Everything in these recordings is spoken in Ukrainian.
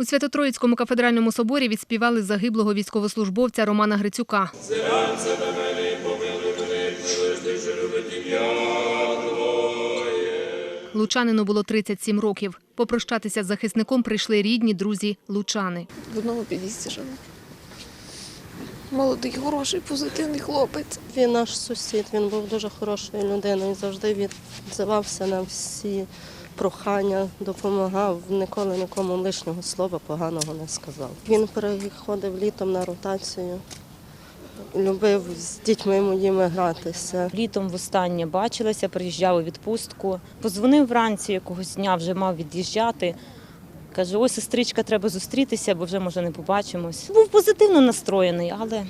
У Свято-Троїцькому кафедральному соборі відспівали загиблого військовослужбовця Романа Грицюка. Лучанину було 37 років. Попрощатися з захисником прийшли рідні, друзі, лучани. в одному під'їзді жили. Молодий, хороший, позитивний хлопець. Він наш сусід, він був дуже хорошою людиною, завжди відзивався на всі прохання, допомагав, ніколи нікому лишнього слова поганого не сказав. Він переходив літом на ротацію, любив з дітьми моїми гратися. Літом востаннє бачилися, приїжджав у відпустку. Позвонив вранці якогось дня, вже мав від'їжджати. Каже, ой, сестричка, треба зустрітися, бо вже може не побачимось. Був позитивно настроєний, але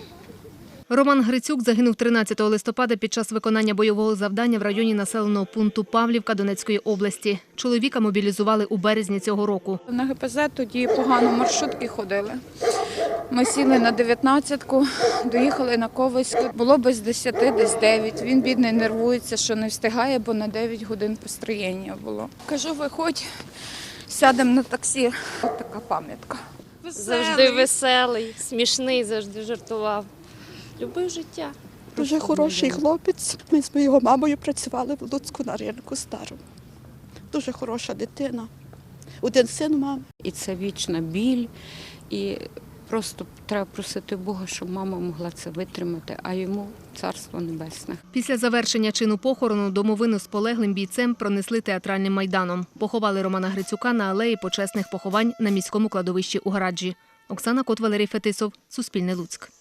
Роман Грицюк загинув 13 листопада під час виконання бойового завдання в районі населеного пункту Павлівка Донецької області. Чоловіка мобілізували у березні цього року. На ГПЗ тоді погано маршрутки ходили. Ми сіли на 19-ку, доїхали на Ковальську. Було без 10, десь 9. Він бідний нервується, що не встигає, бо на 9 годин построєння було. Кажу, виходь, сядемо на таксі. От така пам'ятка. Завжди веселий, смішний, завжди жартував. Любив життя. Дуже хороший хлопець. Ми з моєю мамою працювали в Луцьку на ринку старому. Дуже хороша дитина. Один син мав. І це вічна біль. І просто треба просити Бога, щоб мама могла це витримати, а йому царство небесне. Після завершення чину похорону домовину з полеглим бійцем пронесли театральним майданом. Поховали Романа Грицюка на алеї почесних поховань на міському кладовищі у Гараджі. Оксана Кот, Валерій Фетисов, Суспільне Луцьк.